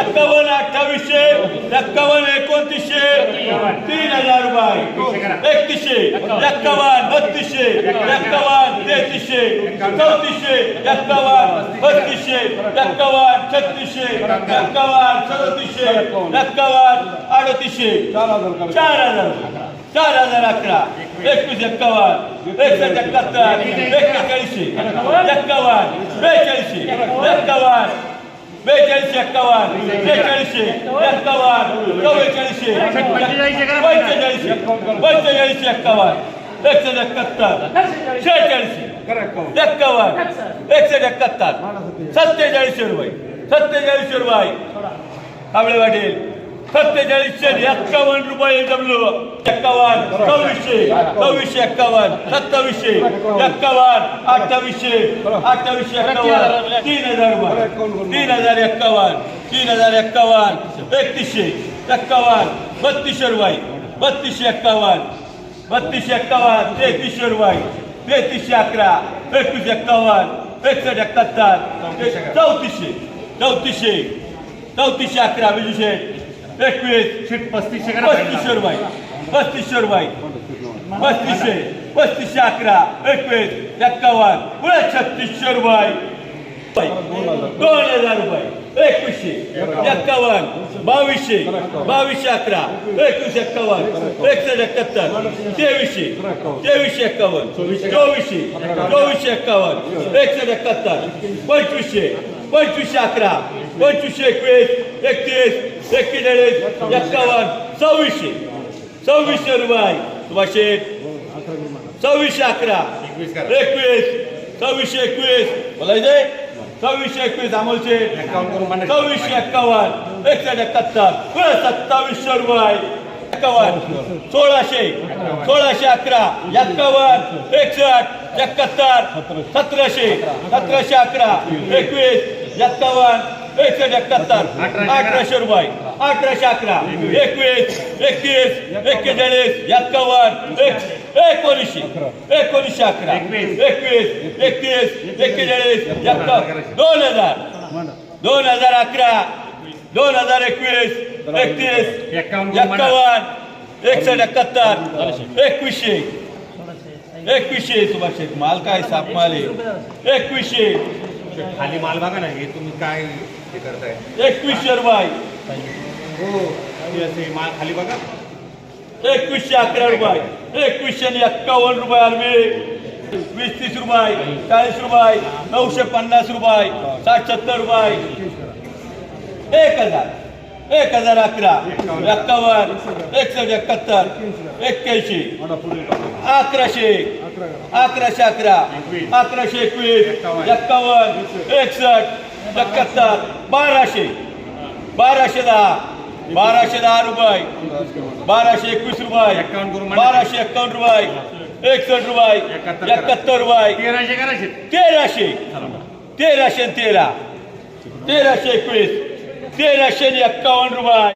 एक्कावन्न अठ्ठावीसशे एक्कावन्न एकोणतीसशे तीन हजार रुपये. एकतीसशे एक्कावन्न बत्तीसशे एक्कावन्न तेहतीसशे चौतीसशे एक्कावन्न बत्तीसशे एक्कावन्न छत्तीसशे एक्कावन्न सदतीसशे एक्कावन्न अडतीसशे. चार हजार. चार हजार अकरा. एकवीस एक्कावन्न. एकसष्ट एकाहत्तर. एक्केचाळीसशे. एक्कावन्न. बेचाळीसशे. एक्कावन्न. बेचाळीसशे एक्कावन्न बेचाळीसशे एक्कावन्न चव्वेचाळीसशे पंचेचाळीसशे पंचेचाळीसशे एक्कावन्न एकशे एकाहत्तर शेहेचाळीसशे एक्कावन्न एकशे एकाहत्तर सत्तेचाळीसशे रुपये सत्तेचाळीसशे रुपये. काबळे वाटेल सत्तेचाळीसशे एक्कावन्न रुपये जमलो एक्कावन्न सव्वीसशे सव्वीसशे एक्कावन्न सत्तावीसशे एक्कावन्न अठ्ठावीसशे अठ्ठावीसशे एक्कावन्न तीन हजार तीन हजार एक्कावन्न तीन हजार एक्कावन्न एकतीसशे एक्कावन्न बत्तीसशे रुपये. बत्तीसशे एक्कावन्न बत्तीसशे एक्कावन्न तेहतीसशे रुपये. तेहतीसशे अकरा एकवीस एक्कावन्न एकसष्ट एकाहत्तर चौतीसशे चौतीसशे चौतीसशे अकरा विजूशे एकवीस पस्तीसशे पस्तीसशे रुपये. पस्तीसशे रुपये पस्तीसशे पस्तीसशे अकरा एकवीस एक्कावन्न पुढे छत्तीसशे रुपये दोन हजार रुपये एकवीसशे एक्कावन्न बावीसशे बावीसशे अकरा एकवीस एक्कावन्न एकसष्ट एकाहत्तर तेवीसशे तेवीसशे एक्कावन्न चोवीसशे चोवीसशे एक्कावन्न एकसष्ट एकाहत्तर पंचवीसशे पंचवीसशे अकरा पंचवीसशे एकवीस एकतीस एक्केचाळीस एक्कावन्न सव्वीसशे. सव्वीसशे रुपये. सुभाष शेठ सव्वीसशे अकरा. एकवीस सव्वीसशे एकवीस. बोलायचे सव्वीसशे एकवीस अमोल शेठ सव्वीसशे एक्कावन्न. एकसष्ट एकाहत्तर. सत्तावीसशे रुपये. एक्कावन्न. सोळाशे. सोळाशे अकरा. एक्कावन्न. एकसष्ट. एकाहत्तर. सतराशे. सतराशे अकरा. एकवीस. एक्कावन्न. एकसष्ट एकाहत्तर. अठराशे रुपये. अठराशे अकरा. एकवीस एकतीस एक्केचाळीस एक्कावन्न एक एकोणीसशे. एकोणीसशे अकरा. एकवीस एकतीस एक्केचाळीस दोन हजार. दोन हजार अकरा. दोन हजार एकवीस एकतीस एक्कावन्न एकसष्ट एकाहत्तर एकवीसशे. एकवीसशे सुभाष शेठ माल काय साप माल आहे? एकवीसशे. खाली माल बघा ना हे तुम्ही काय हे करताय? एकवीसशे रुपये. हो. माल खाली बघा. एकवीसशे अकरा रुपये. एकवीसशे आणि एक्कावन्न रुपये आरबी वीस तीस रुपये चाळीस रुपये नऊशे पन्नास रुपये साठ सत्तर रुपये. एक हजार. एक हजार अकरा. एक्कावन्न एकसष्ट एकाहत्तर एक्क्याऐंशी. अकराशे. अकराशे अकरा. अकराशे एकवीस. एक्कावन्न एकसष्ट एकाहत्तर बाराशे. बाराशे दहा बाराशे दहा रुपये. बाराशे एकवीस रुपये. बाराशे एक्कावन्न रुपये. एकसष्ट रुपये. एकाहत्तर रुपये. तेराशे तेराशे. तेरा. तेराशे एकवीस. तेराशे एक्कावन्न रुपये.